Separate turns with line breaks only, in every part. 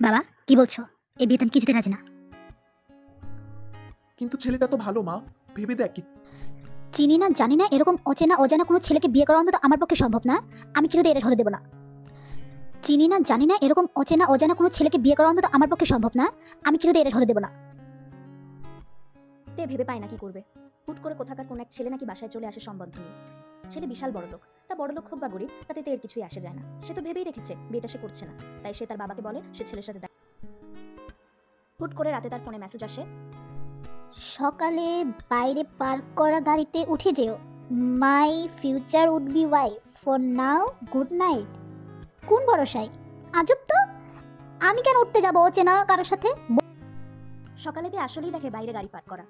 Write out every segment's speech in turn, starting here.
বাবা কি বলছো? এই বিয়েতে আমি কিছুতে রাজি না।
কিন্তু ছেলেটা তো ভালো মা। ভেবে দেখ কি-
চিনি না জানি না এরকম অচেনা অজানা কোনো ছেলেকে বিয়ে করা অন্তত আমার পক্ষে সম্ভব না। আমি কিছুতে এটা হতে দেবো না। চিনি না জানি না এরকম অচেনা অজানা কোনো ছেলেকে বিয়ে করা অন্তত আমার পক্ষে সম্ভব না। আমি কিছুতে এটা হতে দেবো না।
তে ভেবে পায় না কি করবে। হুট করে কোথাকার কোন এক ছেলে নাকি বাসায় চলে আসে সম্বন্ধ নিয়ে। ছেলে বিশাল বড় লোক। তা বড় লোক হোক বা গরিব তাতে এর কিছুই আসে যায় না। সে তো ভেবেই রেখেছে বিয়েটা সে করছে না। তাই সে তার বাবাকে বলে সে ছেলের সাথে হুট করে রাতে তার ফোনে মেসেজ আসে
সকালে বাইরে পার্ক করা গাড়িতে উঠে যেও। My future would be wife. For now good night. কোন ভরসায়? আজব তো। আমি কেন উঠতে যাব অচেনা কারোর সাথে?
সকালে তে আসলেই দেখে বাইরে গাড়ি পার্ক করা।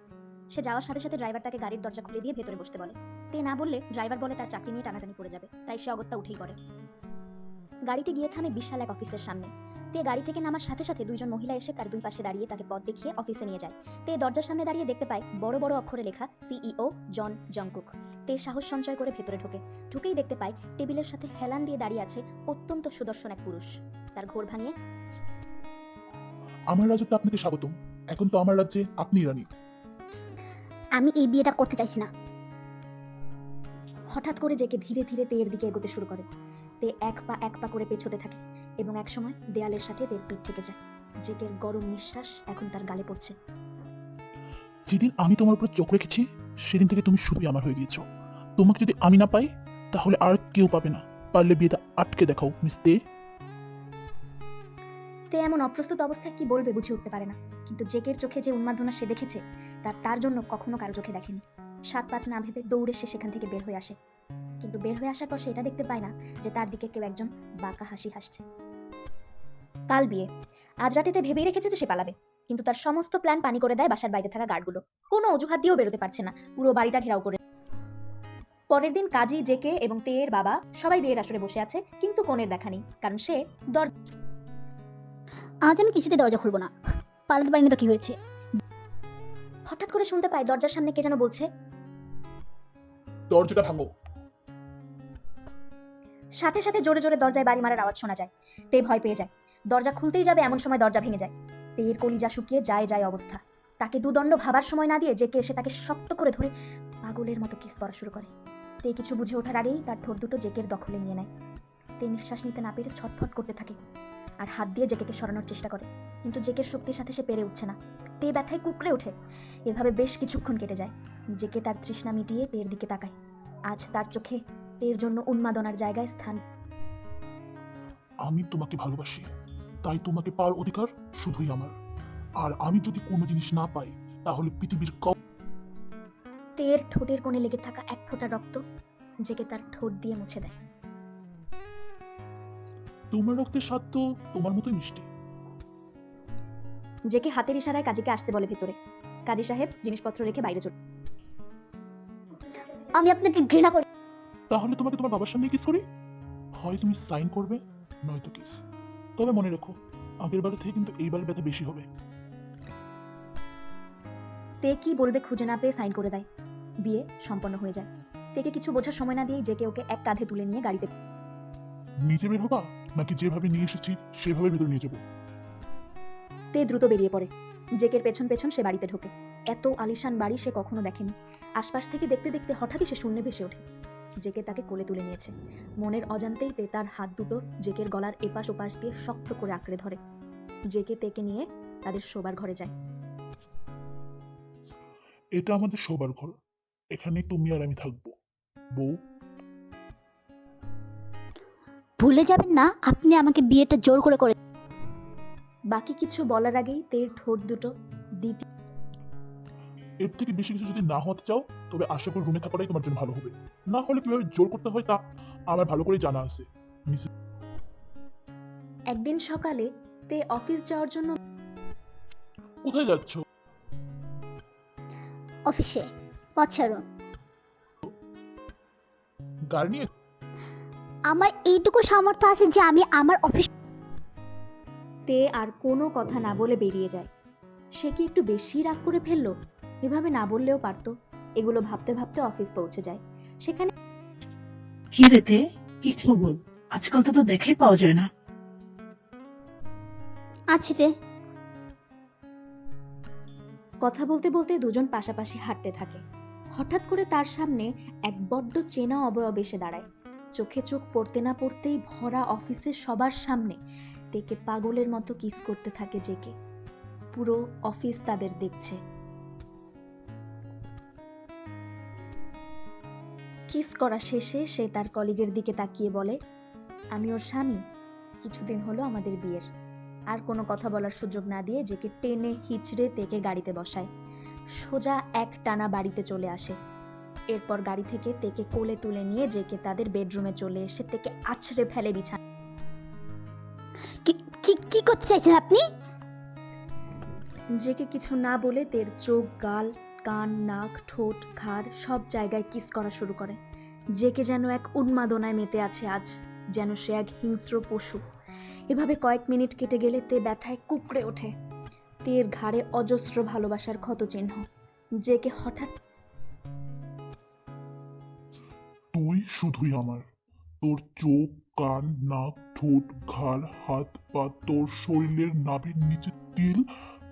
সে যাওয়ার সাথে সাথে ড্রাইভার তাকে গাড়ির দরজা খুলে দিয়ে ভেতরে বসতে বলে। তে না বললে ড্রাইভার বলে তার চাকরি নিয়ে টানাটানি পড়ে যাবে, তাই সে অগত্যা উঠেই পড়ে। গাড়িটি গিয়ে থামে বিশাল এক অফিসের সামনে। তে গাড়ি থেকে নামার সাথে সাথে দুইজন মহিলা এসে তার দুই পাশে দাঁড়িয়ে তাকে পথ দেখিয়ে অফিসে নিয়ে যায়। তে দরজার সামনে দাঁড়িয়ে দেখতে পায় বড় বড় অক্ষরে লেখা, সিইও জন জংকুক। তে সাহস সঞ্চয় করে ভেতরে ঢোকে। ঢুকেই দেখতে পায় টেবিলের সাথে হেলান দিয়ে দাঁড়িয়ে আছে অত্যন্ত সুদর্শন এক পুরুষ। তার ঘোর ভাঙিয়ে
আমার রাজ্যতে আপনাকে স্বাগতম। এখন তো আমার রাজ্যে আপনি রানী।
আমি এই বিয়েটা করতে চাইছি না।
হঠাৎ করে জেকে ধীরে ধীরে তেয়ের দিকে এগোতে শুরু করে। তে এক পা এক পা করে পেছোতে থাকে এবং একসময় দেয়ালের সাথে তের পিঠ থেকে যায়। জেকের গরম নিঃশ্বাস এখন তার গালে পড়ছে।
যেদিন আমি তোমার উপর চোখ রেখেছি সেদিন থেকে তুমি শুধুই আমার হয়ে গিয়েছো। তোমাকে যদি আমি না পাই তাহলে আর কেউ পাবে না। পারলে বিয়েটা আটকে দেখাও মিস দে
তে এমন অপ্রস্তুত অবস্থায় কি বলবে বুঝে উঠতে পারে না। কিন্তু জেকের চোখে যে উন্মাদনা সে দেখেছে তা তার জন্য কখনো কারও চোখে দেখেনি। সাত পাঁচ না ভেবে দৌড়ে সে সেখান থেকে বের হয়ে আসে। কিন্তু বের হয়ে আসার পর সে এটা দেখতে পায় না যে তার দিকে কেউ একজন বাঁকা হাসি হাসছে। কাল বিয়ে। আজ রাতেতে ভেবেই রেখেছে যে সে পালাবে। কিন্তু তার সমস্ত প্ল্যান পানি করে দেয় বাসার বাইরে থাকা গার্ডগুলো। কোনো অজুহাত দিয়েও বেরোতে পারছে না। পুরো বাড়িটা ঘেরাও করে। পরের দিন কাজী জেকে এবং তেয়ের বাবা সবাই বিয়ের আসরে বসে আছে, কিন্তু কোণের দেখা নেই। কারণ সে দর
আজ আমি কিছুতে দরজা খুলবো না। পালাতে পারিনি তো কি হয়েছে?
হঠাৎ করে শুনতে পায় দরজার সামনে কে যেন বলছে।
দরজাটা ভাঙো।
সাথে সাথে জোরে জোরে দরজায় বাড়ি মারার আওয়াজ শোনা যায়। তে ভয় পেয়ে যায়। দরজা খুলতেই যাবে এমন সময় দরজা ভেঙে যায়। তেয়ের কলিজা শুকিয়ে যায় যায় অবস্থা। তাকে দুদণ্ড ভাবার সময় না দিয়ে জেকে এসে তাকে শক্ত করে ধরে পাগলের মতো কিস করা শুরু করে। তে কিছু বুঝে ওঠার আগেই তার ঠোঁট দুটো জেকের দখলে নিয়ে নেয়। তে নিঃশ্বাস নিতে না পেরে ছটফট করতে থাকে। আর হাত দিয়ে জেকেকে সরানোর চেষ্টা করে। কিন্তু জেকের শক্তির সাথে সে পেরে উঠছে না। তে ব্যথায় কুকড়ে ওঠে। এভাবে বেশ কিছুক্ষণ কেটে যায়। জেকে তার তৃষ্ণা মিটিয়ে তের দিকে তাকায়। আজ তার চোখে তের জন্য উন্মাদনার জায়গায় স্থান।
আমি তোমাকে ভালোবাসি। তাই তোমাকে পাওয়ার অধিকার শুধুই আমার। আর আমি যদি কোনো জিনিস না পাই তাহলে পৃথিবীর কাউ
তের ঠোঁটের কোণে লেগে থাকা এক ফোঁটা রক্ত জেকে তার ঠোঁট দিয়ে মুছে দেয়।
তোমার রক্তের স্বাদ তো তোমার মতোই মিষ্টি।
জেকে হাতের ইশারায় কাজীকে আসতে বলে ভিতরে। কাজী সাহেব জিনিসপত্র রেখে বাইরে চলে
আমি আপনাকে ঘৃণা করি।
তাহলে তোমাকে তোমার বাবার সামনে কিস করি হয় তুমি সাইন করবে নয়তো কিস। তবে মনে রেখো আগের বারে থেকে কিন্তু এইবারের ব্যথা বেশি হবে।
তে কি বলবে খুঁজে না পেয়ে সাইন করে দেয়। বিয়ে সম্পন্ন হয়ে যায়। তেকে কিছু বোঝার সময় না দিয়েই জেকে ওকে এক কাঁধে তুলে নিয়ে গাড়িতে
নিচে বের হবা? নাকি যেভাবে নিয়ে এসেছি সেভাবে ভেতরে নিয়ে যাব?
তে দ্রুত বেরিয়ে পড়ে। জেকের পেছন পেছন সে বাড়িতে ঢোকে। এত আলিশান বাড়ি সে কখনো দেখেনি। আশপাশ থেকে দেখতে দেখতে হঠাৎই সে শূন্যে ভেসে ওঠে। জেকে তাকে কোলে তুলে নিয়েছে। মনের অজান্তেই তে তার হাত দুটো জেকের গলার এপাশ ওপাশ দিয়ে শক্ত করে আঁকড়ে ধরে। জেকে তেকে নিয়ে তাদের শোবার ঘরে যায়।
এটা আমাদের সবার ঘর। এখানে তুমি আর আমি থাকব। বউ।
ভুলে যাবেন না আপনি আমাকে বিয়েটা জোর করে করে
বাকি কিছু বলার আগেই তের ঠোঁট দুটো দ্বিতীয়
এর থেকে বেশি কিছু যদি না হতে চাও তবে আশা করি রুমে থাকাটাই তোমার জন্য ভালো হবে। না হলে কীভাবে জোর করতে হয় তা আমার ভালো করে জানা আছে।
একদিন সকালে তে অফিস যাওয়ার জন্য
কোথায় যাচ্ছ?
অফিসে পথ ছাড়ুন
গাড়ি নিয়ে
আমার এইটুকু সামর্থ্য আছে যে আমি আমার অফিস
তে আর কোনো কথা না বলে বেরিয়ে যায়। সে কি একটু বেশি রাগ করে ফেলল? এভাবে না বললেও পারতো। এগুলো ভাবতে ভাবতে অফিস পৌঁছে যায়। সেখানে
কি রেতে কি খবর? আজকাল তো তো দেখেই পাওয়া যায় না।
আছে রে
কথা বলতে বলতে দুজন পাশাপাশি হাঁটতে থাকে। হঠাৎ করে তার সামনে এক বড্ড চেনা অবয়ব এসে দাঁড়ায়। চোখে চোখ পড়তে না পড়তেই ভরা অফিসের সবার সামনে তেকে পাগলের মতো কিস করতে থাকে জেকে। পুরো অফিস তাদের দেখছে। কিস করা শেষে সে তার কলিগের দিকে তাকিয়ে বলে, আমি ওর স্বামী। কিছুদিন হলো আমাদের বিয়ের। আর কোনো কথা বলার সুযোগ না দিয়ে জেকে টেনে হিচড়ে তেকে গাড়িতে বসায়। সোজা এক টানা বাড়িতে চলে আসে। এরপর গাড়ি থেকে তেকে কোলে তুলে নিয়ে জেকে তাদের বেডরুমে চলে এসে তেকে আছড়ে ফেলে বিছানা
করতে চাইছেন আপনি?
জেকে কিছু না বলে তের চোখ গাল কান নাক ঠোঁট ঘাড় সব জায়গায় কিস করা শুরু করে। জেকে যেন এক উন্মাদনায় মেতে আছে আজ যেন সে এক হিংস্র পশু। এভাবে কয়েক মিনিট কেটে গেলে তে ব্যথায় কুকড়ে ওঠে। তের ঘাড়ে অজস্র ভালোবাসার ক্ষত ক্ষতচিহ্ন জেকে হঠাৎ
তুই শুধুই আমার। তোর চোখ কান নাক ঠোঁট, ঘাড়, হাত পা তোর শরীরের নাভির নিচে তিল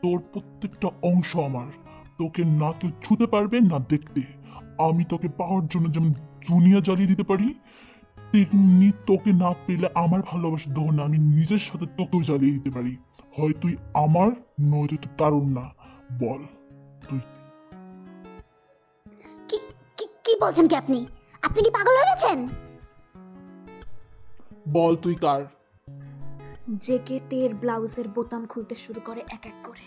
তোর প্রত্যেকটা অংশ আমার। তোকে না কেউ ছুতে পারবে, না দেখতে। আমি তোকে পাওয়ার জন্য যেমন দুনিয়া জ্বালিয়ে দিতে পারি, তেমনি তোকে না পেলে আমার ভালোবাসা দহন আমি নিজের সাথে তোকেও জ্বালিয়ে দিতে পারি। হয় তুই আমার, নয়তো তুই কারণ না। বল,
তুই কি বলছেন কি আপনি? আপনি কি পাগল হয়ে গেছেন?
বল তুই কার?
জেকে তের ব্লাউজের বোতাম খুলতে শুরু করে এক এক করে।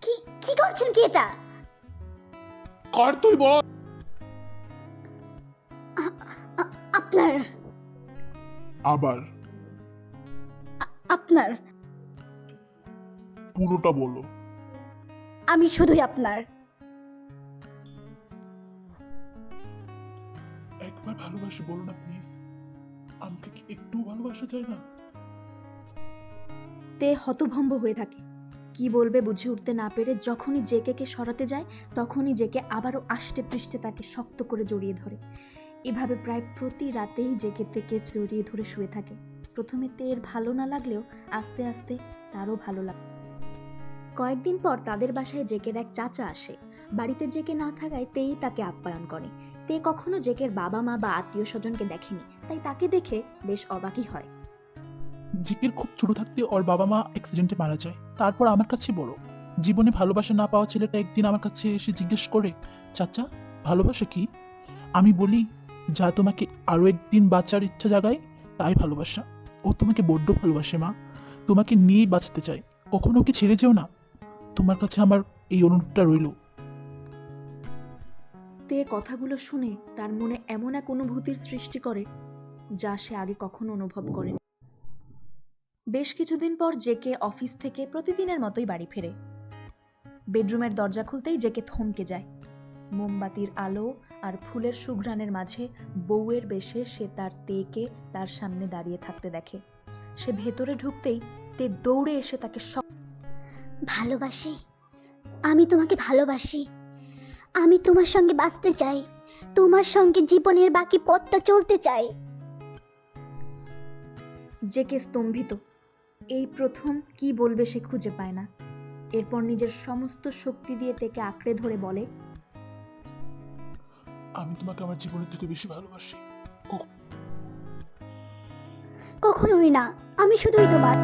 কি কি করছেন কি এটা?
কার তুই বল?
আপনার।
আবার।
আপনার।
পুরোটা বলো।
আমি শুধুই আপনার।
একবার ভালোবাসি বলো না প্লিজ আমাকে কি একটু ভালোবাসা না?
তে হতভম্ব হয়ে থাকে। কি বলবে বুঝে উঠতে না পেরে যখনই জেকেকে সরাতে যায়, তখনই জেকে আবারও আষ্টে পৃষ্ঠে তাকে শক্ত করে জড়িয়ে ধরে। এভাবে প্রায় প্রতি রাতেই জেকে থেকে জড়িয়ে ধরে শুয়ে থাকে। প্রথমে তের ভালো না লাগলেও আস্তে আস্তে তারও ভালো লাগে কয়েকদিন পর তাদের বাসায় জেকের এক চাচা আসে। বাড়িতে জেকে না থাকায় তেই তাকে আপ্যায়ন করে। তে কখনো জেকের বাবা মা বা আত্মীয় স্বজনকে দেখেনি, তাই তাকে দেখে বেশ অবাকই হয়।
জিকের খুব ছোট থাকতে ওর বাবা মা অ্যাক্সিডেন্টে মারা যায়। তারপর আমার কাছে বড়। জীবনে ভালোবাসা না পাওয়া ছেলেটা একদিন আমার কাছে এসে জিজ্ঞেস করে, চাচা, ভালোবাসা কি? আমি বলি, যা তোমাকে আরও একদিন বাঁচার ইচ্ছা জাগায়, তাই ভালোবাসা। ও তোমাকে বড্ড ভালোবাসে, মা। তোমাকে নিয়েই বাঁচতে চায়। কখনো ওকে ছেড়ে যেও না। তোমার কাছে আমার এই অনুরোধটা রইল।
তে কথাগুলো শুনে তার মনে এমন এক অনুভূতির সৃষ্টি করে, যা সে আগে কখনো অনুভব করেনি। বেশ কিছুদিন পর জেকে অফিস থেকে প্রতিদিনের মতোই বাড়ি ফেরে। বেডরুমের দরজা খুলতেই জেকে থমকে যায়। মোমবাতির আলো আর ফুলের সুঘ্রাণের মাঝে বউয়ের বেশে সে তার তেকে তার সামনে দাঁড়িয়ে থাকতে দেখে। সে ভেতরে ঢুকতেই তে দৌড়ে এসে তাকে শক
ভালোবাসি। আমি তোমাকে ভালোবাসি। আমি তোমার সঙ্গে বাঁচতে চাই। তোমার সঙ্গে জীবনের বাকি পথটা চলতে চাই।
জেকে স্তম্ভিত এই প্রথম কি বলবে সে খুঁজে পায় না। এরপর নিজের সমস্ত শক্তি দিয়ে তেকে আঁকড়ে ধরে বলে
আমি তোমাকে আমার জীবনের থেকে বেশি ভালোবাসি।
কখনোই না আমি শুধুই তোমার।